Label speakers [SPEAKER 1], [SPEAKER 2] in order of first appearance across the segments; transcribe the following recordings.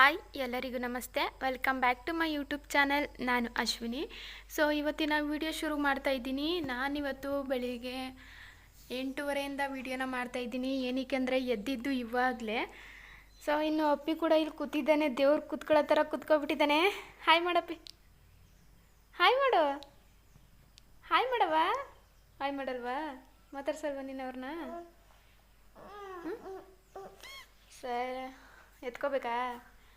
[SPEAKER 1] Hi, ಎಲ್ಲರಿಗೂ ನಮಸ್ತೆ. Welcome back to my YouTube channel ನಾನು ಅಶ್ವಿನಿ. ಸೊ ಇವತ್ತಿನ ವಿಡಿಯೋ ಶುರು ಮಾಡ್ತಾ ಇದ್ದೀನಿ. ನಾನಿವತ್ತು ಬೆಳಿಗ್ಗೆ ಎಂಟೂವರೆಯಿಂದ ವಿಡಿಯೋನ ಮಾಡ್ತಾ ಇದ್ದೀನಿ. ಏನಕ್ಕೆ ಅಂದರೆ ಎದ್ದಿದ್ದು ಇವಾಗಲೇ. ಸೊ ಇನ್ನು ಅಪ್ಪಿ ಕೂಡ ಇಲ್ಲಿ ಕೂತಿದ್ದಾನೆ. ದೇವ್ರು ಕೂತ್ಕೊಳ್ಳೋ ಥರ ಕೂತ್ಕೊಬಿಟ್ಟಿದ್ದಾನೆ. ಹಾಯ್ ಮಾಡಪ್ಪಿ. ಹಾಯ್ ಮಾಡು. ಹಾಯ್ ಮಾಡವ ಹಾಯ್ ಮಾಡಲ್ವಾ? ಮಾತಾಡ್ಸಲ್ವಾ ನೀನು ಅವ್ರನ್ನ ಸರ್. ಎತ್ಕೋಬೇಕಾ?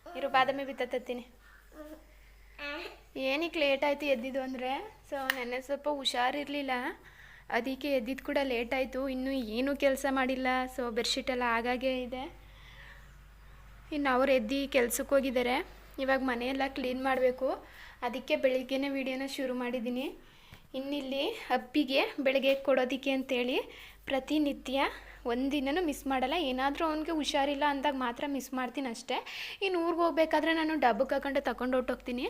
[SPEAKER 1] ಇರು, ಬಾದಾಮಿ ಬಿತ್ತತ್ತೀನಿ ಏನಕ್ಕೆ ಲೇಟ್ ಆಯಿತು ಎದ್ದಿದ್ದು ಅಂದರೆ ಸೊ ನೆನ್ನೆ ಸ್ವಲ್ಪ ಹುಷಾರಿರಲಿಲ್ಲ. ಅದಕ್ಕೆ ಎದ್ದಿದ್ದು ಕೂಡ ಲೇಟ್ ಆಯಿತು, ಇನ್ನೂ ಏನೂ ಕೆಲಸ ಮಾಡಿಲ್ಲ ಸೊ ಬೆಡ್ಶೀಟೆಲ್ಲ ಆಗಾಗೆ ಇದೆ. ಇನ್ನು ಅವ್ರು ಎದ್ದು ಕೆಲ್ಸಕ್ಕೆ ಹೋಗಿದ್ದಾರೆ ಇವಾಗ ಮನೆಯೆಲ್ಲ ಕ್ಲೀನ್ ಮಾಡಬೇಕು. ಅದಕ್ಕೆ ಬೆಳಿಗ್ಗೆನೇ ವಿಡಿಯೋನ ಶುರು ಮಾಡಿದ್ದೀನಿ ಇನ್ನಿಲ್ಲಿ ಅಪ್ಪಿಗೆ ಬೆಳಗ್ಗೆ ಕೊಡೋದಕ್ಕೆ ಅಂತೇಳಿ ಪ್ರತಿನಿತ್ಯ ಒಂದಿನನೂ ಮಿಸ್ ಮಾಡಲ್ಲ. ಏನಾದರೂ ಅವನಿಗೆ ಹುಷಾರಿಲ್ಲ ಅಂದಾಗ ಮಾತ್ರ ಮಿಸ್ ಮಾಡ್ತೀನಿ ಅಷ್ಟೇ. ಇನ್ನು ಊರಿಗೆ ಹೋಗ್ಬೇಕಾದ್ರೆ ನಾನು ಡಬ್ಬಕ್ಕೆ ಹಾಕೊಂಡು ತಗೊಂಡು ಹೊರ್ಟೋಗ್ತೀನಿ.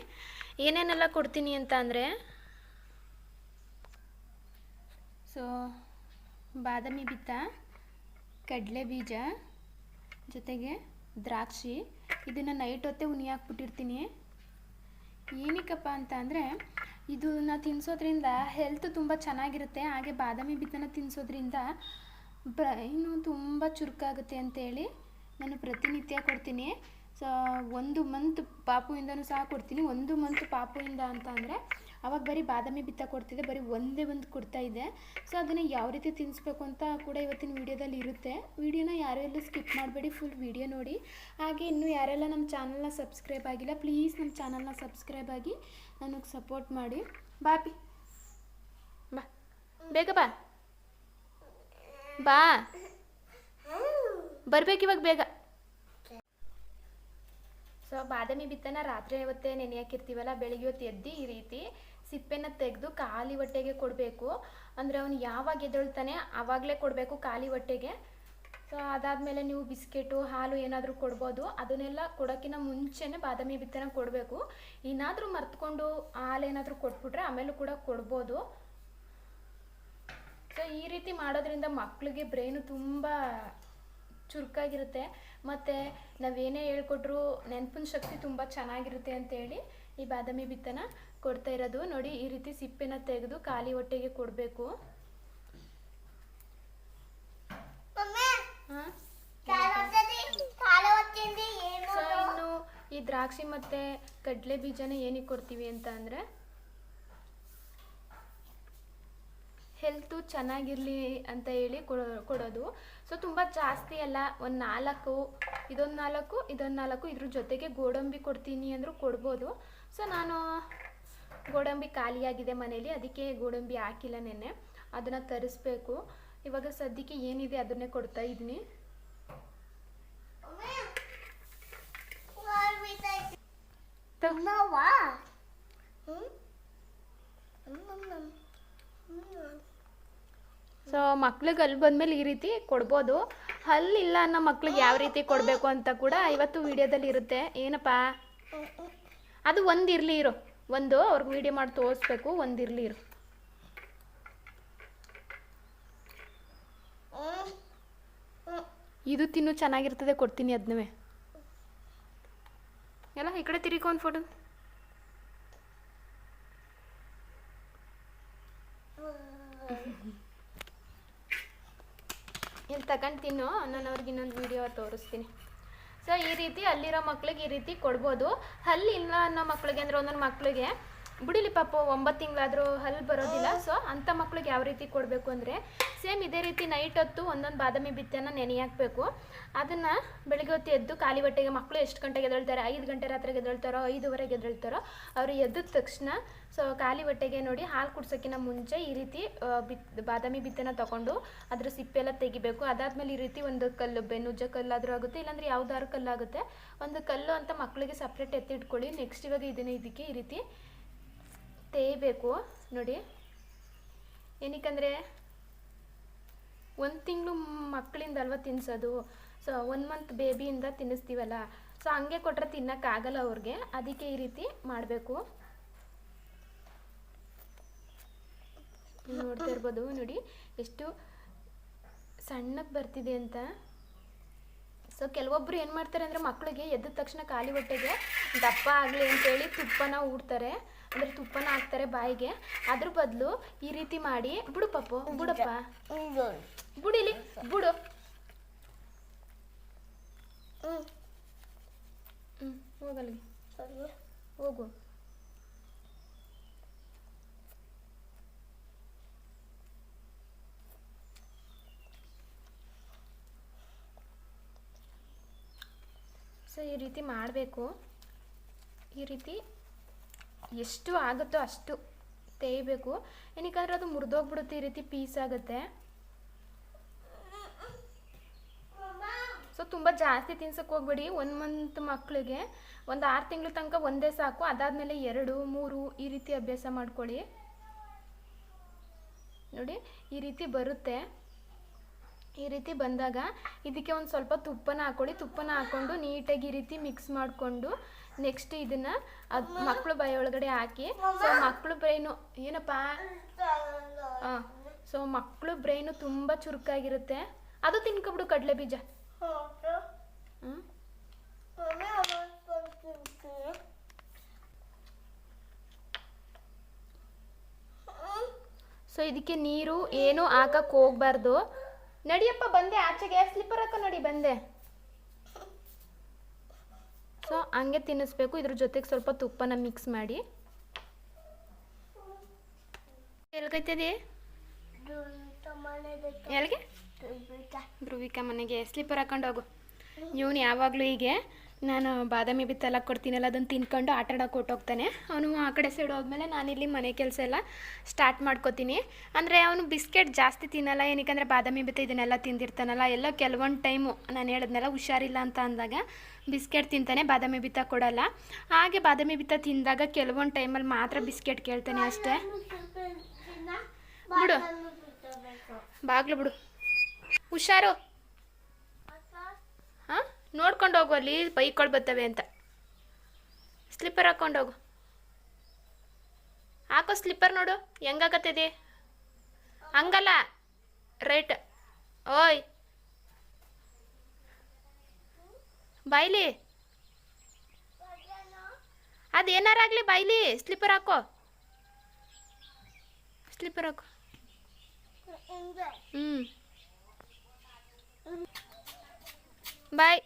[SPEAKER 1] ಏನೇನೆಲ್ಲ ಕೊಡ್ತೀನಿ ಅಂತ ಅಂದರೆ? ಸೊ ಬಾದಾಮಿ ಬಿತ್ತ, ಕಡಲೆ ಬೀಜ, ಜೊತೆಗೆ ದ್ರಾಕ್ಷಿ. ಇದನ್ನು ನೈಟ್ ಹೊತ್ತೆ ಉನಿ ಹಾಕ್ಬಿಟ್ಟಿರ್ತೀನಿ. ಏನಕ್ಕಪ್ಪ ಅಂತ ಅಂದರೆ, ಇದನ್ನ ತಿನ್ನಿಸೋದ್ರಿಂದ ಹೆಲ್ತ್ ತುಂಬ ಚೆನ್ನಾಗಿರುತ್ತೆ. ಹಾಗೆ ಬಾದಾಮಿ ಬಿತ್ತನ ತಿನ್ನಿಸೋದ್ರಿಂದ ಬ್ರೈನು ತುಂಬ ಚುರುಕಾಗುತ್ತೆ ಅಂತೇಳಿ ನಾನು ಪ್ರತಿನಿತ್ಯ ಕೊಡ್ತೀನಿ. ಸೊ, ಒಂದು ಮಂತ್ ಪಾಪುವಿಂದನೂ ಸಹ ಕೊಡ್ತೀನಿ. ಒಂದು ಮಂತ್ ಪಾಪುವಿಂದ ಅಂತ ಅಂದರೆ ಅವಾಗ ಬರೀ ಬಾದಾಮಿ ಬಿತ್ತ ಕೊಡ್ತಿದ್ದೆ. ಬರೀ ಒಂದೇ ಒಂದು ಕೊಡ್ತಾ ಇದೆ ಸೊ, ಅದನ್ನು ಯಾವ ರೀತಿ ತಿನ್ನಿಸ್ಬೇಕು ಅಂತ ಕೂಡ ಇವತ್ತಿನ ವಿಡಿಯೋದಲ್ಲಿ ಇರುತ್ತೆ. ವಿಡಿಯೋನ ಎಲ್ಲೂ ಸ್ಕಿಪ್ ಮಾಡಬೇಡಿ. ಫುಲ್ ವಿಡಿಯೋ ನೋಡಿ. ಹಾಗೆ ಇನ್ನೂ ಯಾರೆಲ್ಲ ನಮ್ಮ ಚಾನಲ್ನ ಸಬ್ಸ್ಕ್ರೈಬ್ ಆಗಿಲ್ಲ ಪ್ಲೀಸ್ ನಮ್ಮ ಚಾನಲ್ನ ಸಬ್ಸ್ಕ್ರೈಬ್ ಆಗಿ ನನಗೆ ಸಪೋರ್ಟ್ ಮಾಡಿ. ಬಾಪಿ ಬಾ. ಬೇಗ ಬಾ. ಬಾ. ಬರ್ಬೇಕಿವಾಗ ಬೇಗ. ಸೊ ಬಾದಾಮಿ ಬಿತ್ತನ ರಾತ್ರಿ ಹೊತ್ತೆ ನೆನೆಯಾಕಿರ್ತೀವಲ್ಲ ಬೆಳಿಗ್ಗೆ ಹೊತ್ತು ಎದ್ದು ಈ ರೀತಿ ಸಿಪ್ಪೆನ ತೆಗೆದು ಖಾಲಿ ಹೊಟ್ಟೆಗೆ ಕೊಡಬೇಕು. ಅಂದರೆ ಅವನು ಯಾವಾಗ ಎದ್ದೇಳ್ತಾನೆ ಆವಾಗಲೇ ಕೊಡಬೇಕು ಖಾಲಿ ಹೊಟ್ಟೆಗೆ. ಸೊ ಅದಾದಮೇಲೆ ನೀವು ಬಿಸ್ಕೆಟು, ಹಾಲು ಏನಾದರೂ ಕೊಡ್ಬೋದು. ಅದನ್ನೆಲ್ಲ ಕೊಡೋಕ್ಕಿಂತ ಮುಂಚೆನೇ ಬಾದಾಮಿ ಬಿತ್ತನ ಕೊಡಬೇಕು. ಏನಾದರೂ ಮರ್ತ್ಕೊಂಡು ಹಾಲು ಏನಾದರೂ ಕೊಟ್ಬಿಟ್ರೆ ಆಮೇಲೂ ಕೂಡ ಕೊಡ್ಬೋದು. ಸೊ ಈ ರೀತಿ ಮಾಡೋದ್ರಿಂದ ಮಕ್ಕಳಿಗೆ ಬ್ರೈನು ತುಂಬ ಚುರುಕಾಗಿರುತ್ತೆ. ಮತ್ತು ನಾವೇನೇ ಹೇಳ್ಕೊಟ್ರು ನೆನಪಿನ ಶಕ್ತಿ ತುಂಬ ಚೆನ್ನಾಗಿರುತ್ತೆ ಅಂತೇಳಿ ಈ ಬಾದಾಮಿ ಬಿತ್ತನ ಕೊಡ್ತಾ ಇರೋದು. ನೋಡಿ ಈ ರೀತಿ ಸಿಪ್ಪೆನ ತೆಗೆದು ಖಾಲಿ ಹೊಟ್ಟೆಗೆ ಕೊಡಬೇಕು. ಇನ್ನು ಈ ದ್ರಾಕ್ಷಿ ಮತ್ತು ಕಡಲೆ ಬೀಜನ ಏನಕ್ಕೆ ಕೊಡ್ತೀವಿ ಅಂತ ಅಂದರೆ ಹೆಲ್ತು ಚೆನ್ನಾಗಿರಲಿ ಅಂತ ಹೇಳಿ ಕೊಡೋ- ಕೊಡೋದು. ಸೊ ತುಂಬ ಜಾಸ್ತಿ ಅಲ್ಲ, ಒಂದು ನಾಲ್ಕು, ಇದೊಂದು ನಾಲ್ಕು ಇದೊಂದು ನಾಲ್ಕು, ಇದ್ರ ಜೊತೆಗೆ ಗೋಡಂಬಿ ಕೊಡ್ತೀನಿ ಅಂದರೂ ಕೊಡ್ಬೋದು. ಸೊ ನಾನು ಗೋಡಂಬಿ ಖಾಲಿಯಾಗಿದೆ ಮನೇಲಿ, ಅದಕ್ಕೆ ಗೋಡಂಬಿ ಹಾಕಿಲ್ಲ ನೆನ್ನೆ. ಅದನ್ನು ತರಿಸ್ಬೇಕು. ಇವಾಗ ಸದ್ಯಕ್ಕೆ ಏನಿದೆ ಅದನ್ನೇ ಕೊಡ್ತಾ ಇದ್ದೀನಿ. ಸೊ ಮಕ್ಳಿಗೆ ಅಲ್ಲಿ ಬಂದಮೇಲೆ ಈ ರೀತಿ ಕೊಡ್ಬೋದು. ಹಲ್ಲಿಲ್ಲ ಅನ್ನೋ ಮಕ್ಳಿಗೆ ಯಾವ ರೀತಿ ಕೊಡಬೇಕು ಅಂತ ಕೂಡ ಇವತ್ತು ವಿಡಿಯೋದಲ್ಲಿ ಇರುತ್ತೆ. ಏನಪ್ಪ? ಅದು ಒಂದು ಇರ್ಲಿ ಇರು. ಒಂದು ಅವ್ರಿಗೆ ವಿಡಿಯೋ ಮಾಡಿ ತೋರಿಸ್ಬೇಕು, ಒಂದು ಇರ್ಲಿ ಇರು. ಇದು ತಿನ್ನು ಚೆನ್ನಾಗಿರ್ತದೆ, ಕೊಡ್ತೀನಿ ಅದ್ನವೇ. ಎಲ್ಲ ಈ ಕಡೆ ತಿರುಗಿ ಫೋಟೋ ಇಲ್ಲಿ ತಗೊಂಡು ತಿನ್ನು, ನಾನು ಅವ್ರಿಗೆ ಇನ್ನೊಂದು ವಿಡಿಯೋ ತೋರಿಸ್ತೀನಿ. ಸೊ ಈ ರೀತಿ ಅಲ್ಲಿರೋ ಮಕ್ಳಿಗೆ ಈ ರೀತಿ ಕೊಡ್ಬೋದು. ಅಲ್ಲಿ ಇಲ್ಲ ಅನ್ನೋ ಮಕ್ಳಿಗೆ ಅಂದರೆ ಒಂದೊಂದು ಮಕ್ಳಿಗೆ ಬಿಡಿಲಿ ಪಾಪ, ಒಂಬತ್ತು ತಿಂಗಳಾದರೂ ಹಲ್ಲು ಬರೋದಿಲ್ಲ. ಸೊ ಅಂಥ ಮಕ್ಳಿಗೆ ಯಾವ ರೀತಿ ಕೊಡಬೇಕು ಅಂದರೆ, ಸೇಮ್ ಇದೇ ರೀತಿ ನೈಟ್ ಹೊತ್ತು ಒಂದೊಂದು ಬಾದಾಮಿ ಬಿತ್ತನ ನೆನೆ ಹಾಕಬೇಕು ಅದನ್ನು ಬೆಳಗ್ಗೆ ಹೊತ್ತು ಎದ್ದು ಖಾಲಿ ಹೊಟ್ಟೆಗೆ ಮಕ್ಕಳು ಎಷ್ಟು ಗಂಟೆಗೆ ಎದಳ್ತಾರೆ ಐದು ಗಂಟೆ ರಾತ್ರಿಗೆ ಎದ್ದೇಳ್ತಾರೋ, ಐದುವರೆಗೆ ಎದಳ್ತಾರೋ ಅವರು ಎದ್ದ ತಕ್ಷಣ ಸೊ ಖಾಲಿ ಹೊಟ್ಟೆಗೆ ನೋಡಿ ಹಾಲು ಕುಡ್ಸೋಕ್ಕಿಂತ ಮುಂಚೆ ಈ ರೀತಿ ಬಿತ್, ಬಾದಾಮಿ ಬಿತ್ತನ ತಗೊಂಡು ಅದರ ಸಿಪ್ಪೆ ಎಲ್ಲ ತೆಗಿಬೇಕು. ಅದಾದಮೇಲೆ ಈ ರೀತಿ ಒಂದು ಕಲ್ಲು ಬೆನ್ನುಜ್ಜ ಕಲ್ಲಾದರೂ ಆಗುತ್ತೆ, ಇಲ್ಲಾಂದರೆ ಯಾವ್ದಾದ್ರು ಕಲ್ಲಾಗುತ್ತೆ. ಒಂದು ಕಲ್ಲು ಅಂತ ಮಕ್ಕಳಿಗೆ ಸಪ್ರೇಟ್ ಎತ್ತಿಟ್ಕೊಳ್ಳಿ ನೆಕ್ಸ್ಟ್ ಇವಾಗ ಇದನ್ನು ಇದಕ್ಕೆ ಈ ರೀತಿ ತೇಯಬೇಕು. ನೋಡಿ. ಏನಕ್ಕಂದರೆ, ಒಂದು ತಿಂಗಳು ಮಕ್ಕಳಿಂದ ಅಲ್ವಾ ತಿನ್ನಿಸೋದು ಸೊ ಒನ್ ಮಂತ್ ಬೇಬಿಯಿಂದ ತಿನ್ನಿಸ್ತೀವಲ್ಲ? ಸೊ ಹಂಗೆ ಕೊಟ್ಟರೆ ತಿನ್ನೋಕ್ಕಾಗಲ್ಲ ಅವ್ರಿಗೆ. ಅದಕ್ಕೆ ಈ ರೀತಿ ಮಾಡಬೇಕು. ನೋಡ್ತಾ ಇರ್ಬೋದು, ನೋಡಿ. ಎಷ್ಟು ಸಣ್ಣಕ್ಕೆ ಬರ್ತಿದೆ ಅಂತ. ಸೊ ಕೆಲವೊಬ್ರು ಏನು ಮಾಡ್ತಾರೆ ಅಂದರೆ ಮಕ್ಕಳಿಗೆ ಎದ್ದ ತಕ್ಷಣ ಖಾಲಿ ಹೊಟ್ಟೆಗೆ ದಪ್ಪ ಆಗಲಿ ಅಂತೇಳಿ ತುಪ್ಪನ ಊಡ್ತಾರೆ ಅಂದರೆ ತುಪ್ಪನ ಹಾಕ್ತಾರೆ ಬಾಯಿಗೆ. ಅದ್ರ ಬದಲು ಈ ರೀತಿ ಮಾಡಿ ಬಿಡು ಪಪ್ಪು ಬಿಡಪ್ಪ. ಬಿಡಿಲಿ, ಬಿಡು. ಹ್ಞೂ ಹೋಗು. ಸೊ ಈ ರೀತಿ ಮಾಡಬೇಕು. ಈ ರೀತಿ ಎಷ್ಟು ಆಗುತ್ತೋ ಅಷ್ಟು ತೇಯ್ಬೇಕು. ಏನಕ್ಕಂದ್ರೆ ಅದು ಮುರಿದೋಗ್ಬಿಡುತ್ತೆ ಈ ರೀತಿ ಪೀಸ್ ಆಗುತ್ತೆ. ಸೊ ತುಂಬ ಜಾಸ್ತಿ ತಿನ್ಸಕ್ಕೆ ಹೋಗ್ಬೇಡಿ. ಒನ್ ಮಂತ್ ಮಕ್ಕಳಿಗೆ ಒಂದು ಆರು ತಿಂಗಳ ತನಕ ಒಂದೇ ಸಾಕು. ಅದಾದಮೇಲೆ ಎರಡು, ಮೂರು ಈ ರೀತಿ ಅಭ್ಯಾಸ ಮಾಡ್ಕೊಳ್ಳಿ. ನೋಡಿ, ಈ ರೀತಿ ಬರುತ್ತೆ. ಈ ರೀತಿ ಬಂದಾಗ ಇದಕ್ಕೆ ಒಂದು ಸ್ವಲ್ಪ ತುಪ್ಪನ ಹಾಕೊಳ್ಳಿ. ತುಪ್ಪನ ಹಾಕ್ಕೊಂಡು ನೀಟಾಗಿ ಈ ರೀತಿ ಮಿಕ್ಸ್ ಮಾಡಿಕೊಂಡು ನೆಕ್ಸ್ಟ್ ಇದನ್ನ ಅದು ಮಕ್ಕಳು ಬಾಯಿ ಒಳಗಡೆ ಹಾಕಿ. ಸೊ ಮಕ್ಕಳು ಬ್ರೈನು ಏನಪ್ಪ? ಸೊ ಮಕ್ಕಳು ಬ್ರೈನು ತುಂಬಾ ಚುರುಕಾಗಿರುತ್ತೆ. ಅದು ತಿನ್ಕೊಬಿಡು ಕಡಲೆ ಬೀಜ. ಸೊ ಇದಕ್ಕೆ ನೀರು ಏನು ಹಾಕಕ್ ಹೋಗ್ಬಾರ್ದು. ನಡಿಯಪ್ಪ ಬಂದೆ. ಆಚೆಗೆ ಸ್ಲಿಪ್ಪರ್ ಹಾಕ ನಡಿ ಬಂದೆ ಸೊ ಹಂಗೆ ತಿನ್ನಿಸ್ಬೇಕು. ಇದ್ರ ಜೊತೆಗೆ ಸ್ವಲ್ಪ ತುಪ್ಪನ ಮಿಕ್ಸ್ ಮಾಡಿ. ಎಲ್ಗೈತದೆ? ಎಲ್ಲಿಗೆ ಧ್ರುವಿಕಾ ಮನೆಗೆ. ಸ್ಲೀಪರ್ ಹಾಕೊಂಡು ಹೋಗು. ಇವನು ಯಾವಾಗಲೂ ಹೀಗೆ. ನಾನು ಬಾದಾಮಿ ಬಿತ್ತೆಲ್ಲ ಕೊಡ್ತೀನಲ್ಲ ಅದನ್ನು ತಿನ್ಕೊಂಡು ಆಟ ಆಡೋಕೆ ಹೊಟ್ಟೋಗ್ತಾನೆ ಅವನು ಆ ಕಡೆ ಸೈಡ್ ಹೋದ್ಮೇಲೆ ನಾನಿಲ್ಲಿ ಮನೆ ಕೆಲಸ ಎಲ್ಲ ಸ್ಟಾರ್ಟ್ ಮಾಡ್ಕೋತೀನಿ. ಅಂದರೆ ಅವನು ಬಿಸ್ಕೆಟ್ ಜಾಸ್ತಿ ತಿನ್ನಲ್ಲ ಏನಕ್ಕೆ ಬಾದಾಮಿ ಬಿತ್ತ ಇದನ್ನೆಲ್ಲ ತಿಂದಿರ್ತಾನಲ್ಲ ಎಲ್ಲ ಕೆಲವೊಂದು ಟೈಮು ನಾನು ಹೇಳಿದ್ನೆಲ್ಲ ಹುಷಾರಿಲ್ಲ ಅಂತ ಅಂದಾಗ ಬಿಸ್ಕೆಟ್ ತಿಂತಾನೆ ಬಾದಾಮಿ ಬಿತ್ತ ಕೊಡಲ್ಲ. ಹಾಗೆ ಬಾದಾಮಿ ಬಿತ್ತ ತಿಂದಾಗ ಕೆಲವೊಂದು ಟೈಮಲ್ಲಿ ಮಾತ್ರ ಬಿಸ್ಕೆಟ್ ಕೇಳ್ತಾನೆ ಅಷ್ಟೇ. ಬಿಡು. ಬಾಗ್ಲು ಬಿಡು. ಹುಷಾರು. ನೋಡ್ಕೊಂಡು ಹೋಗು ಅಲ್ಲಿ ಬೈಕ್ಗಳು ಬರ್ತವೆ ಅಂತ. ಸ್ಲಿಪ್ಪರ್ ಹಾಕೊಂಡು ಹೋಗು. ಹಾಕೋ ಸ್ಲಿಪ್ಪರ್ ನೋಡು ಹೆಂಗಾಗತ್ತದೆ? ಹಂಗಲ್ಲ ರೈಟ್ ಓಯ್. ಬಾಯ್ಲಿ. ಅದೇನಾರಾಗಲಿ ಬಾಯ್ಲಿ ಸ್ಲಿಪ್ಪರ್ ಹಾಕೋ. ಸ್ಲಿಪ್ಪರ್ ಹಾಕೋ. ಹ್ಞೂ ಬಾಯ್.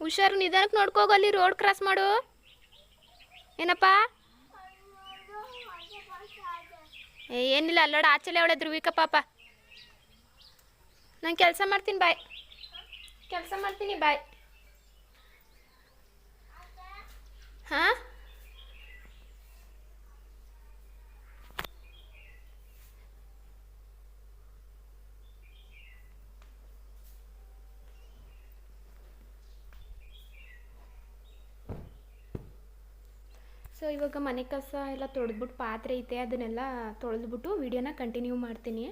[SPEAKER 1] ಹುಷಾರು ನಿಧಾನಕ್ಕೆ ನೋಡ್ಕೋಗ, ಅಲ್ಲಿ ರೋಡ್ ಕ್ರಾಸ್ ಮಾಡು. ಏನಪ್ಪ? ಏನಿಲ್ಲ, ಅಲ್ಲೋಡ, ಆಚೆಲೆ ಅವಳೆ ಧ್ರುವಿಕ ಪಾಪ. ನಾನು ಕೆಲಸ ಮಾಡ್ತೀನಿ, ಬಾಯ್. ಕೆಲಸ ಮಾಡ್ತೀನಿ, ಬಾಯ್. ಹಾಂ? ಸೊ ಇವಾಗ ಮನೆ ಕಸ ಎಲ್ಲ ತೊಳೆದ್ಬಿಟ್ಟು ಪಾತ್ರೆ ಐತೆ, ಅದನ್ನೆಲ್ಲ ತೊಳೆದ್ಬಿಟ್ಟು ವಿಡಿಯೋನ ಕಂಟಿನ್ಯೂ ಮಾಡ್ತೀನಿ.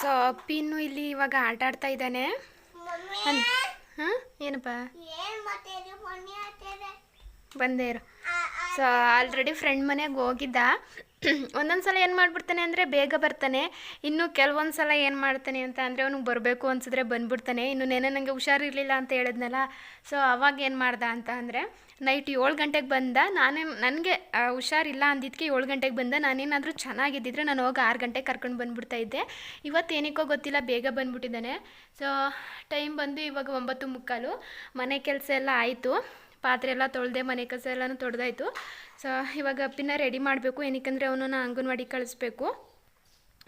[SPEAKER 1] ಸೊ ಅಪ್ಪಿನ್ನು ಇಲ್ಲಿ ಇವಾಗ ಆಟ ಆಡ್ತಾ ಇದ್ದಾನೆ. ಏನಪ್ಪ? ಬಂದೇ ಇರು. ಸೊ ಆಲ್ರೆಡಿ ಫ್ರೆಂಡ್ ಮನೆಗೆ ಹೋಗಿದ್ದ. ಒಂದೊಂದು ಸಲ ಏನು ಮಾಡಿಬಿಡ್ತಾನೆ ಅಂದರೆ ಬೇಗ ಬರ್ತಾನೆ. ಇನ್ನು ಕೆಲವೊಂದು ಸಲ ಏನು ಮಾಡ್ತಾನೆ ಅಂತ ಅಂದರೆ ಅವ್ನಿಗೆ ಬರಬೇಕು ಅನ್ಸಿದ್ರೆ ಬಂದ್ಬಿಡ್ತಾನೆ. ಇನ್ನು ನೆನೆ ನನಗೆ ಹುಷಾರಿರಲಿಲ್ಲ ಅಂತ ಹೇಳಿದ್ನಲ್ಲ. ಸೊ ಅವಾಗ ಏನು ಮಾಡ್ದ ಅಂತ ಅಂದರೆ ನೈಟ್ ಏಳು ಗಂಟೆಗೆ ಬಂದ, ನಾನೇ ನನಗೆ ಹುಷಾರಿಲ್ಲ ಅಂದಿದ್ದಕ್ಕೆ ಏಳು ಗಂಟೆಗೆ ಬಂದ, ನಾನೇನಾದರೂ ಚೆನ್ನಾಗಿದ್ದಿದ್ರೆ ನಾನು ಹೋಗಿ ಆರು ಗಂಟೆಗೆ ಕರ್ಕೊಂಡು ಬಂದ್ಬಿಡ್ತಾ ಇದ್ದೆ. ಇವತ್ತು ಏನಕ್ಕೋ ಗೊತ್ತಿಲ್ಲ, ಬೇಗ ಬಂದ್ಬಿಟ್ಟಿದ್ದಾನೆ. ಸೊ ಟೈಮ್ ಬಂದು ಇವಾಗ ಒಂಬತ್ತು ಮುಕ್ಕಾಲು. ಮನೆ ಕೆಲಸ ಎಲ್ಲ ಆಯಿತು. ಪಾತ್ರೆ ಎಲ್ಲ ತೊಳೆದೆ ಮನೆ ಕಸ ಎಲ್ಲನೂ ತೊಡ್ದಾಯ್ತು. ಸೊ ಇವಾಗ ಅಪ್ಪಿನ ರೆಡಿ ಮಾಡಬೇಕು. ಏನಕ್ಕಂದರೆ ಅವನನ್ನು ಅಂಗನವಾಡಿ ಕಳಿಸ್ಬೇಕು.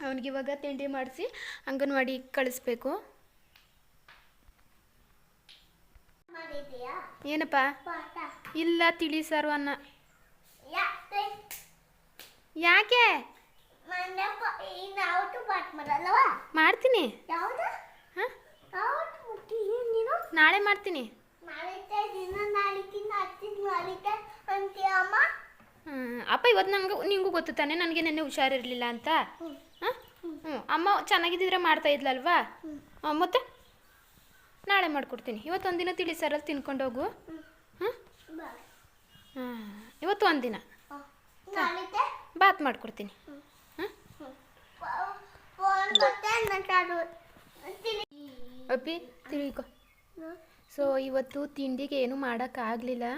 [SPEAKER 1] ಅವನಿಗೆ ಇವಾಗ ತಿಂಡಿ ಮಾಡಿಸಿ ಅಂಗನವಾಡಿ ಕಳಿಸ್ಬೇಕು. ಏನಪ್ಪ? ಇಲ್ಲ ತಿಳಿ ಸಾರು ಅನ್ನ ಯಾಕೆ? ಮಾಡ್ತೀನಿ. ನಾಳೆ ಮಾಡ್ತೀನಿ. ಅಪ್ಪ ಇವತ್ತು ನಂಗೆ ನಿಂಗೂ ಗೊತ್ತು ತಾನೆ ನನಗೆ ನೆನ್ನೆ ಹುಷಾರಿರಲಿಲ್ಲ ಅಂತ? ಹ್ಞೂ ಅಮ್ಮ ಚೆನ್ನಾಗಿದ್ದಿದ್ರೆ ಮಾಡ್ತಾ ಇದ್ಲಲ್ವಾ? ಮತ್ತೆ? ನಾಳೆ ಮಾಡ್ಕೊಡ್ತೀನಿ. ಇವತ್ತು ಒಂದಿನ ತಿಳಿ ಸರಲ್ಲಿ ತಿನ್ಕೊಂಡು ಹೋಗು. ಹಾಂ? ಹಾಂ ಇವತ್ತು ಒಂದಿನ. ಬಾತ್ ಮಾಡ್ಕೊಡ್ತೀನಿ. ಅಪ್ಪಿ ತಿರುಗಿಕೊ ಸೊ ಇವತ್ತು ತಿಂಡಿಗೆ ಏನೂ ಮಾಡೋಕ್ಕಾಗಲಿಲ್ಲ.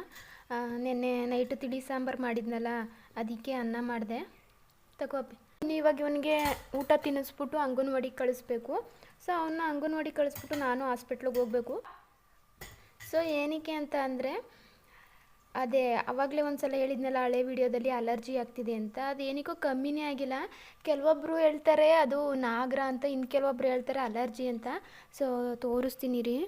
[SPEAKER 1] ನಿನ್ನೆ ನೈಟ್ ತಿಳಿ ಸಾಂಬಾರು ಮಾಡಿದ್ನಲ್ಲ, ಅದಕ್ಕೆ ಅನ್ನ ಮಾಡಿದೆ. ತಗೋ ಅಪ್ಪಿ. ಇನ್ನು ಇವಾಗ ಇವನಿಗೆ ಊಟ ತಿನ್ನಿಸ್ಬಿಟ್ಟು ಅಂಗನವಾಡಿಗೆ ಕಳಿಸ್ಬೇಕು. ಸೊ ಅವನ್ನ ಅಂಗನವಾಡಿ ಕಳಿಸ್ಬಿಟ್ಟು ನಾನು ಹಾಸ್ಪಿಟ್ಲಿಗೆ ಹೋಗಬೇಕು. ಸೊ ಏನಕ್ಕೆ ಅಂತ ಅಂದರೆ, ಅದೇ ಆವಾಗಲೇ ಒಂದು ಸಲ ಹೇಳಿದ್ನಲ್ಲ, ಹಳೆ ವಿಡಿಯೋದಲ್ಲಿ ಅಲರ್ಜಿ ಆಗ್ತಿದೆ ಅಂತ. ಅದು ಕಮ್ಮಿನೇ ಆಗಿಲ್ಲ. ಕೆಲವೊಬ್ಬರು ಹೇಳ್ತಾರೆ, ಅದು ನಾಗರ ಅಂತ ಇನ್ನು ಕೆಲವೊಬ್ಬರು ಹೇಳ್ತಾರೆ ಅಲರ್ಜಿ ಅಂತ. ಸೊ ತೋರಿಸ್ತೀನಿ ರೀ.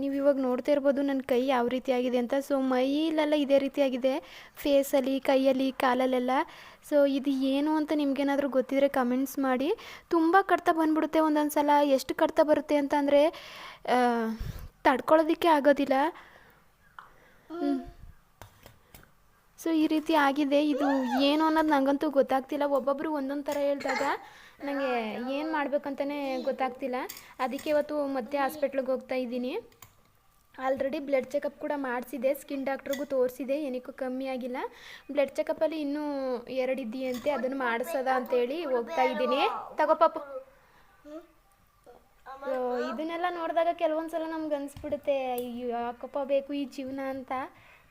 [SPEAKER 1] ನೀವು ಇವಾಗ ನೋಡ್ತಾ ಇರ್ಬೋದು ನನ್ನ ಕೈ ಯಾವ ರೀತಿ ಆಗಿದೆ ಅಂತ. ಸೊ ಮೈಲೆಲ್ಲ ಇದೇ ರೀತಿ ಆಗಿದೆ. ಫೇಸಲ್ಲಿ ಕೈಯಲ್ಲಿ ಕಾಲಲ್ಲೆಲ್ಲ. ಸೊ ಇದು ಏನು ಅಂತ ನಿಮಗೇನಾದರೂ ಗೊತ್ತಿದ್ರೆ ಕಮೆಂಟ್ಸ್ ಮಾಡಿ. ತುಂಬ ಕಡ್ತ ಬಂದ್ಬಿಡುತ್ತೆ ಒಂದೊಂದು ಸಲ ಎಷ್ಟು ಕಡ್ತ ಬರುತ್ತೆ ಅಂತ ಅಂದರೆ ತಡ್ಕೊಳ್ಳೋದಕ್ಕೆ ಆಗೋದಿಲ್ಲ. ಸೊ ಈ ರೀತಿ ಆಗಿದೆ. ಇದು ಏನು ಅನ್ನೋದು ನನಗಂತೂ ಗೊತ್ತಾಗ್ತಿಲ್ಲ. ಒಬ್ಬೊಬ್ಬರು ಒಂದೊಂದು ಥರ ಹೇಳಿದಾಗ ನನಗೆ ಏನು ಮಾಡ್ಬೇಕಂತಲೇ ಗೊತ್ತಾಗ್ತಿಲ್ಲ. ಅದಕ್ಕೆ ಇವತ್ತು ಮತ್ತೆ ಹಾಸ್ಪಿಟ್ಲಿಗೆ ಹೋಗ್ತಾ ಇದ್ದೀನಿ. ಆಲ್ರೆಡಿ ಬ್ಲಡ್ ಚೆಕಪ್ ಕೂಡ ಮಾಡಿಸಿದೆ. ಸ್ಕಿನ್ ಡಾಕ್ಟ್ರಿಗೂ ತೋರಿಸಿದೆ. ಏನಕ್ಕೂ ಕಮ್ಮಿ ಆಗಿಲ್ಲ. ಬ್ಲಡ್ ಚೆಕಪ್ಪಲ್ಲಿ ಇನ್ನೂ ಎರಡು ಇದೆಯಂತೆ. ಅದನ್ನು ಮಾಡಿಸೋದ ಅಂತೇಳಿ ಹೋಗ್ತಾ ಇದ್ದೀನಿ. ತಗೋ ಪಾಪ. ಇದನ್ನೆಲ್ಲ ನೋಡಿದಾಗ ಕೆಲವೊಂದು ಸಲ ನಮ್ಗೆ ಅನಿಸ್ಬಿಡುತ್ತೆ. ಯಾಕಪ್ಪ ಬೇಕು ಈ ಜೀವನ ಅಂತ.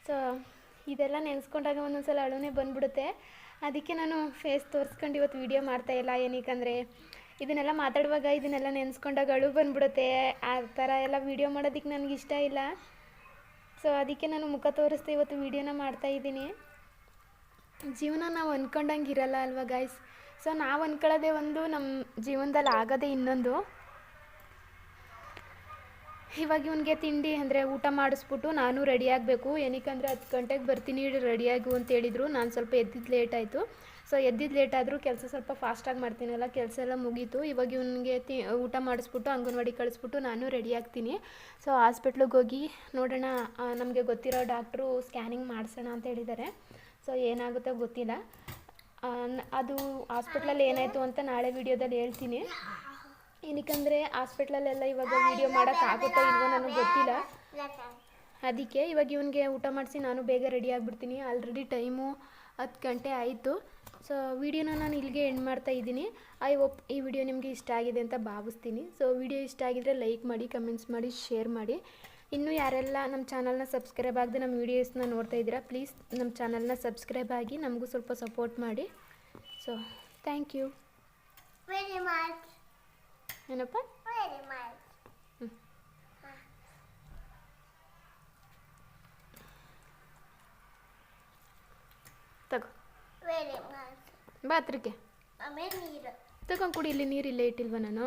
[SPEAKER 1] ಸೊ ಇದೆಲ್ಲ ನೆನೆಸ್ಕೊಂಡಾಗ ಒಂದೊಂದು ಸಲ ಅಳುನೇ ಬಂದ್ಬಿಡುತ್ತೆ. ಅದಕ್ಕೆ ನಾನು ಫೇಸ್ ತೋರಿಸ್ಕೊಂಡು ಇವತ್ತು ವೀಡಿಯೋ ಮಾಡ್ತಾ ಇಲ್ಲ. ಏನಕ್ಕಂದರೆ ಇದನ್ನೆಲ್ಲ ಮಾತಾಡುವಾಗ ಇದನ್ನೆಲ್ಲ ನೆನೆಸ್ಕೊಂಡಾಗ ಅಳು ಬಂದ್ಬಿಡುತ್ತೆ. ಆ ಥರ ಎಲ್ಲ ವೀಡಿಯೋ ಮಾಡೋದಕ್ಕೆ ನನಗೆ ಇಷ್ಟ ಇಲ್ಲ. ಸೊ ಅದಕ್ಕೆ ನಾನು ಮುಖ ತೋರಿಸ್ತಾ ಇವತ್ತು ವೀಡಿಯೋನ ಮಾಡ್ತಾ ಇದ್ದೀನಿ. ಜೀವನ ನಾವು ಅಂದ್ಕೊಂಡಂಗೆ ಇರಲ್ಲ ಅಲ್ವಾ ಗಾಯ್ಸ್ ಸೊ ನಾವು ಅಂದ್ಕೊಳ್ಳೋದೇ ಒಂದು ನಮ್ಮ ಜೀವನದಲ್ಲಿ ಆಗೋದೇ ಇನ್ನೊಂದು. ಇವಾಗ ಇವನಿಗೆ ತಿಂಡಿ ಅಂದರೆ ಊಟ ಮಾಡಿಸ್ಬಿಟ್ಟು ನಾನು ರೆಡಿ ಆಗಬೇಕು. ಏನಕ್ಕಂದರೆ ಹತ್ತು ಗಂಟೆಗೆ ಬರ್ತೀನಿ ರೆಡಿಯಾಗು ಅಂತ ಹೇಳಿದರು. ನಾನು ಸ್ವಲ್ಪ ಎದ್ದಿದ್ದು ಲೇಟ್ ಆಯಿತು. ಸೊ ಎದ್ದಿದ್ದು ಲೇಟ್ ಆದರೂ ಕೆಲಸ ಸ್ವಲ್ಪ ಫಾಸ್ಟಾಗಿ ಮಾಡ್ತೀನಲ್ಲ, ಕೆಲಸ ಎಲ್ಲ ಮುಗೀತು. ಇವಾಗ ಇವನಿಗೆ ತಿ, ಊಟ ಮಾಡಿಸ್ಬಿಟ್ಟು, ಅಂಗನವಾಡಿ ಕಳಿಸ್ಬಿಟ್ಟು ನಾನು ರೆಡಿ ಆಗ್ತೀನಿ. ಸೊ ಹಾಸ್ಪಿಟ್ಲಿಗೆ ಹೋಗಿ ನೋಡೋಣ ನಮಗೆ ಗೊತ್ತಿರೋ ಡಾಕ್ಟ್ರು ಸ್ಕ್ಯಾನಿಂಗ್ ಮಾಡಿಸೋಣ ಅಂತ ಹೇಳಿದ್ದಾರೆ. ಸೊ ಏನಾಗುತ್ತೋ ಗೊತ್ತಿಲ್ಲ. ಅದು ಹಾಸ್ಪಿಟ್ಲಲ್ಲಿ ಏನಾಯಿತು ಅಂತ ನಾಳೆ ವಿಡಿಯೋದಲ್ಲಿ ಹೇಳ್ತೀನಿ. ಏನಕ್ಕಂದರೆ ಹಾಸ್ಪಿಟ್ಲಲ್ಲೆಲ್ಲ ಇವಾಗ ವೀಡಿಯೋ ಮಾಡೋಕ್ಕಾಗುತ್ತೋ ಇಲ್ವೋ ನನಗೆ ಗೊತ್ತಿಲ್ಲ. ಅದಕ್ಕೆ ಇವಾಗ ಇವನಿಗೆ ಊಟ ಮಾಡಿಸಿ ನಾನು ಬೇಗ ರೆಡಿ ಆಗಿಬಿಡ್ತೀನಿ. ಆಲ್ರೆಡಿ ಟೈಮು ಹತ್ತು ಗಂಟೆ ಆಯಿತು. ಸೊ ವಿಡಿಯೋನ ನಾನು ಇಲ್ಲಿಗೆ ಎಂಡ್ ಮಾಡ್ತಾ ಇದ್ದೀನಿ. ಐ ಹೋಪ್ ಈ ವಿಡಿಯೋ ನಿಮಗೆ ಇಷ್ಟ ಆಗಿದೆ ಅಂತ ಭಾವಿಸ್ತೀನಿ. ಸೊ ವಿಡಿಯೋ ಇಷ್ಟ ಆಗಿದ್ರೆ ಲೈಕ್ ಮಾಡಿ ಕಮೆಂಟ್ಸ್ ಮಾಡಿ ಶೇರ್ ಮಾಡಿ. ಇನ್ನೂ ಯಾರೆಲ್ಲ ನಮ್ಮ ಚಾನಲ್ನ ಸಬ್ಸ್ಕ್ರೈಬ್ ಆಗದೆ ನಮ್ಮ ವೀಡಿಯೋಸ್ನ ನೋಡ್ತಾ ಇದ್ದೀರಾ ಪ್ಲೀಸ್ ನಮ್ಮ ಚಾನಲ್ನ ಸಬ್ಸ್ಕ್ರೈಬ್ ಆಗಿ ನಮಗೂ ಸ್ವಲ್ಪ ಸಪೋರ್ಟ್ ಮಾಡಿ. So thank you
[SPEAKER 2] very much
[SPEAKER 1] ಏನಪ್ಪ?
[SPEAKER 2] ವೆರಿ ಮಚ್
[SPEAKER 1] ತಗೋ.
[SPEAKER 2] ವೆರಿ ಮಚ್
[SPEAKER 1] ಬಾ ಹತ್ರಕ್ಕೆ
[SPEAKER 2] ಆಮೇಲೆ ನೀರು.
[SPEAKER 1] ತಗೊಂಡು ಕುಡಿ ಇಲ್ಲಿ ನೀರಿಲ್ಲೇ ಇಟ್ಟಿಲ್ವ ನಾನು?